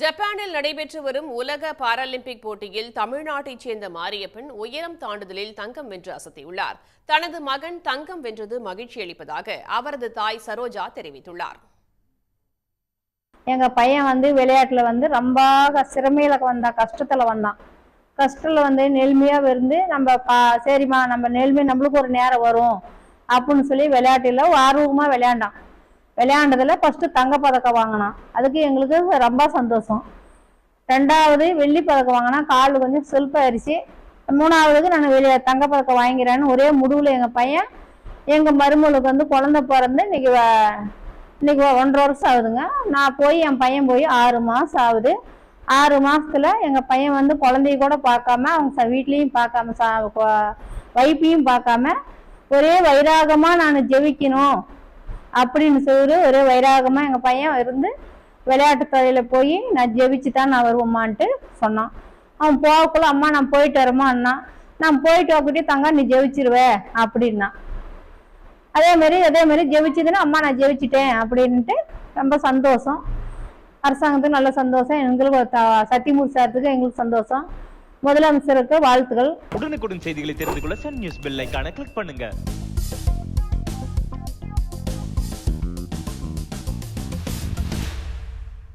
ஜப்பானில் நடைபெற்று வரும் உலக பாராலிம்பிக் போட்டியில் தமிழ்நாட்டைச் சேர்ந்த மாரியப்பன் உயரம் தாண்டுதலில் தங்கம் வென்று அசத்தியுள்ளார். தனது மகன் தங்கம் வென்றது மகிழ்ச்சி அளிப்பதாக அவரது தாய் சரோஜா தெரிவித்துள்ளார். எங்க பையன் வந்து விளையாட்டுல வந்து ரொம்ப சிறமையில வந்தான் கஷ்டத்துல வந்தான். கஷ்டத்துல வந்து நெல்மையா இருந்து நம்ம பா சரிம்மா நம்ம நெல்மை நம்மளுக்கு ஒரு நேரம் வரும் அப்படின்னு சொல்லி விளையாட்டுல ஆர்வமா விளையாண்டான். விளையாண்டதில் ஃபஸ்ட்டு தங்கப்பதக்கம் வாங்கினான். அதுக்கு எங்களுக்கு ரொம்ப சந்தோஷம். ரெண்டாவது வெள்ளி பதக்கம் வாங்கினா கால் கொஞ்சம் செல்ஃபாயிருச்சு மூணாவதுக்கு நான் வெளியே தங்கப்பதக்கம் வாங்கிறேன்னு ஒரே முடிவில் எங்கள் பையன் எங்கள் மருமகளுக்கு வந்து குழந்த பிறந்து இன்னைக்கு இன்னைக்கு ஒன்றரை வருஷம் ஆகுதுங்க. நான் போய் என் பையன் போய் ஆறு மாதம் ஆகுது. ஆறு மாசத்துல எங்கள் பையன் வந்து குழந்தைய கூட பார்க்காம அவங்க ச வீட்லேயும் பார்க்காம சா வைப்பையும் பார்க்காம ஒரே வைராகமாக நான் ஜெபிக்கணும் அப்படின்னு சொல்லி ஒரு வைராகமாக எங்கள் பையன் இருந்து விளையாட்டு துறையில் போய் நான் ஜெபிச்சு தான் நான் வருவோமான்ட்டு சொன்னான். அவன் போகக்குள்ள அம்மா நான் போயிட்டு வரமா அண்ணா நான் போயிட்டு வரக்கிட்டே தங்க நீ ஜெபிச்சிருவேன் அப்படின்னா அதே மாதிரி அதே மாதிரி ஜெபிச்சதுன்னா அம்மா நான் ஜெபிச்சிட்டேன் அப்படின்ட்டு ரொம்ப சந்தோஷம். அரசாங்கத்துக்கு நல்ல சந்தோஷம். எங்களுக்கு த- சத்தியமூர்த்தி சாரத்துக்கு எங்களுக்கு சந்தோஷம். முதலமைச்சருக்கு வாழ்த்துக்கள். உடனுக்குடன் செய்திகளை தெரிந்து கொள்ள சன் நியூஸ் பெல் கிளிக் பண்ணுங்க.